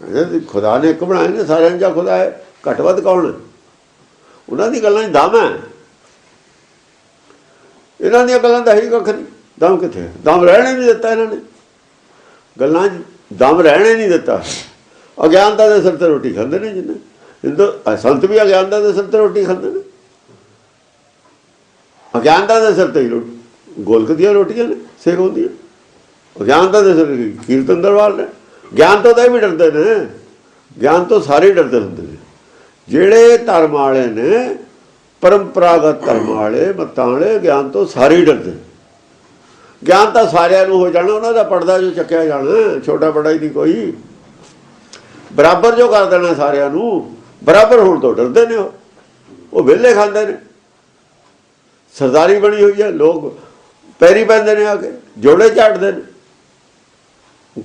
ਕਹਿੰਦੇ ਖੁਦਾ ਨੇ ਇੱਕ ਬਣਾਏ ਨੇ ਸਾਰਿਆਂ ਦਾ ਖੁਦਾ ਹੈ, ਘੱਟ ਵੱਧ ਕੌਣ ਹੈ? ਉਹਨਾਂ ਦੀ ਗੱਲਾਂ 'ਚ ਦਮ ਹੈ। ਇਹਨਾਂ ਦੀਆਂ ਗੱਲਾਂ ਦਾ ਹੀ ਕੱਖ ਨਹੀਂ। ਦਮ ਕਿੱਥੇ ਦਮ ਰਹਿਣੇ ਨਹੀਂ ਦਿੱਤਾ ਇਹਨਾਂ ਨੇ। ਗੱਲਾਂ 'ਚ ਦਮ ਰਹਿਣੇ ਨਹੀਂ ਦਿੱਤਾ। ਅਗਿਆਨਤਾ ਦੇ ਸਿਰ ਤੇ ਰੋਟੀ ਖਾਂਦੇ ਨੇ ਜਿੰਨੇ। ਹਿੰਦੂ ਸੰਤ ਵੀ ਅਗਿਆਨਤਾ ਦੇ ਸਿਰ ਤੇ ਰੋਟੀ ਖਾਂਦੇ ਨੇ। ਅਗਿਆਨਤਾ ਦੇ ਸਿਰ ਤੇ ਹੀ ਗੋਲਕ ਦੀਆਂ ਰੋਟੀਆਂ ਨੇ, ਸੇਕ ਹੁੰਦੀਆਂ। ਅਗਿਆਨਤਾ ਦੇ ਸਿਰ ਕੀਰਤਨ ਦਰਬਾਰ ਨੇ। ਗਿਆਨ ਤੋਂ ਤਾਂ ਇਹ ਵੀ ਡਰਦੇ ਨੇ। ਗਿਆਨ ਤੋਂ ਸਾਰੇ ਡਰਦੇ ਹੁੰਦੇ ਨੇ। ਜਿਹੜੇ ਧਰਮ ਵਾਲੇ ਨੇ, ਪਰੰਪਰਾਗਤ ਧਰਮ ਵਾਲੇ, ਮਤਾਂ ਵਾਲੇ, ਗਿਆਨ ਤੋਂ ਸਾਰੇ ਹੀ ਡਰਦੇ ਨੇ। ਗਿਆਨ ਤਾਂ ਸਾਰਿਆਂ ਨੂੰ ਹੋ ਜਾਣਾ, ਉਹਨਾਂ ਦਾ ਪਰਦਾ ਜੋ ਚੱਕਿਆ ਜਾਣਾ, ਛੋਟਾ ਬੜਾ ਹੀ ਨਹੀਂ ਕੋਈ। ਬਰਾਬਰ ਜੋ ਕਰ ਦੇਣਾ ਸਾਰਿਆਂ ਨੂੰ, ਬਰਾਬਰ ਹੋਣ ਤੋਂ ਡਰਦੇ ਨੇ ਉਹ। ਉਹ ਵਿਹਲੇ ਖਾਂਦੇ ਨੇ। ਸਰਦਾਰੀ ਬਣੀ ਹੋਈ ਹੈ, ਲੋਕ ਪੈਰੀ ਪੈਂਦੇ ਨੇ ਆ ਕੇ, ਜੋੜੇ ਝਾੜਦੇ ਨੇ।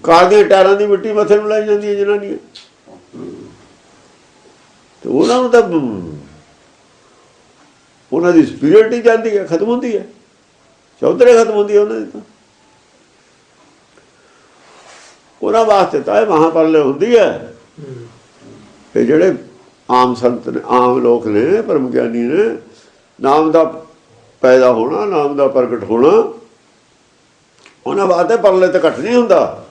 ਕਾਰ ਦੇ ਟਾਇਰਾਂ ਦੀ ਮਿੱਟੀ ਮੱਥੇ ਨੂੰ ਲਾਈ ਜਾਂਦੀ ਹੈ ਜਨਾਨੀਆਂ। ਤੇ ਉਹਨਾਂ ਨੂੰ ਤਾਂ ਉਹਨਾਂ ਦੀ ਸਪਿਰਿਟ ਹੀ ਜਾਂਦੀ ਹੈ, ਖਤਮ ਹੁੰਦੀ ਹੈ। ਚੌਧਰੇ ਖਤਮ ਹੁੰਦੀ ਹੈ ਉਹਨਾਂ ਦੀ ਤਾਂ। ਉਹਨਾਂ ਵਾਸਤੇ ਤਾਂ ਇਹ ਮਹਾਪਰਲੇ ਹੁੰਦੀ ਹੈ। ਤੇ ਜਿਹੜੇ ਆਮ ਸੰਤ ਨੇ, ਆਮ ਲੋਕ ਨੇ, ਪਰਮ ਗਿਆਨੀ ਨੇ, ਨਾਮ ਦਾ ਪੈਦਾ ਹੋਣਾ, ਨਾਮ ਦਾ ਪ੍ਰਗਟ ਹੋਣਾ, ਉਹਨਾਂ ਵਾਸਤੇ ਪਰਲੇ ਤੇ ਘਟ ਨਹੀਂ ਹੁੰਦਾ।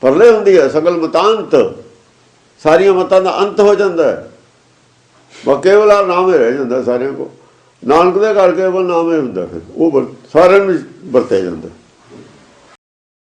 ਪਰਲੇ ਹੁੰਦੀ ਹੈ, ਸਗਲ ਮਤਾਂਤ। ਸਾਰੀਆਂ ਮਤਾਂ ਦਾ ਅੰਤ ਹੋ ਜਾਂਦਾ ਹੈ। ਬਾ ਕੇਵਲ ਆ ਨਾਮ ਹੀ ਰਹਿ ਜਾਂਦਾ ਸਾਰਿਆਂ ਕੋ ਨਾਨਕ ਦੇ ਕਰਕੇ ਕੇਵਲ ਨਾਮ ਹੀ ਹੁੰਦਾ ਫਿਰ। ਉਹ ਵਰ- ਸਾਰਿਆਂ ਨੂੰ ਵਰਤਿਆ ਜਾਂਦਾ